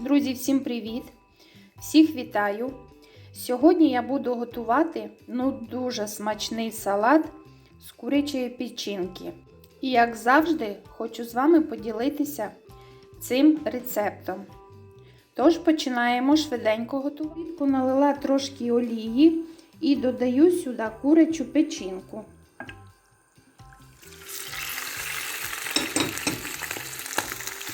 Друзі, всім привіт! Всіх вітаю! Сьогодні я буду готувати ну, дуже смачний салат з курячої печінки. І, як завжди, хочу з вами поділитися цим рецептом. Тож починаємо швиденько готувати. Налила трошки олії і додаю сюди курячу печінку.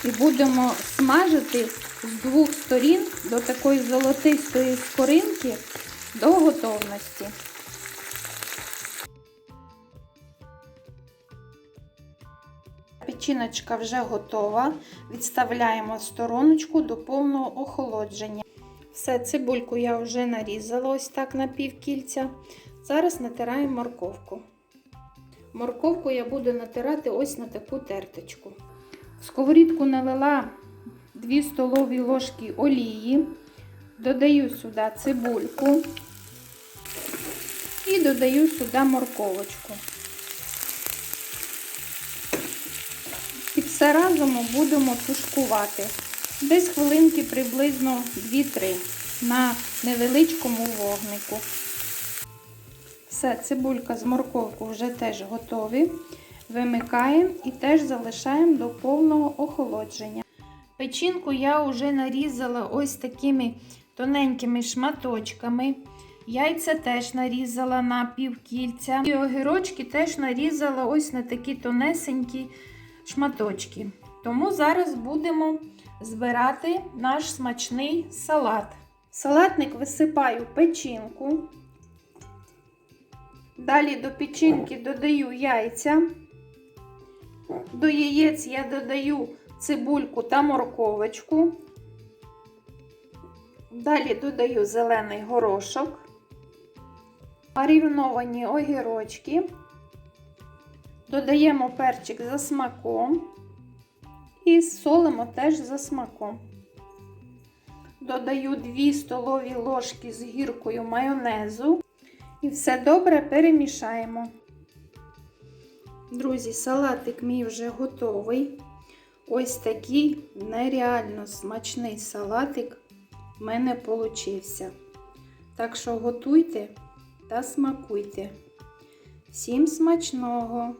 І будемо смажити з двох сторін до такої золотистої скоринки до готовності. Печіночка вже готова. Відставляємо в стороночку до повного охолодження. Все, цибульку я вже нарізала ось так на півкільця. Зараз натираємо морковку. Морковку я буду натирати ось на таку терточку. В сковорідку налила 2 столові ложки олії, додаю сюди цибульку і додаю сюди морковочку. І все разом будемо тушкувати. Десь хвилинки приблизно 2-3 на невеличкому вогнику. Все, цибулька з морковкою вже теж готові. Вимикаємо і теж залишаємо до повного охолодження. Печінку я вже нарізала ось такими тоненькими шматочками. Яйця теж нарізала на півкільця. І огірочки теж нарізала ось на такі тонесенькі шматочки. Тому зараз будемо збирати наш смачний салат. В салатник висипаю печінку. Далі до печінки додаю яйця. До яєць я додаю цибульку та морковочку. Далі додаю зелений горошок, мариновані огірочки. Додаємо перчик за смаком і солимо теж за смаком. Додаю 2 столові ложки з гіркою майонезу і все добре перемішаємо. Друзі, салатик мій вже готовий. Ось такий нереально смачний салатик в мене получився. Так що готуйте та смакуйте. Всім смачного!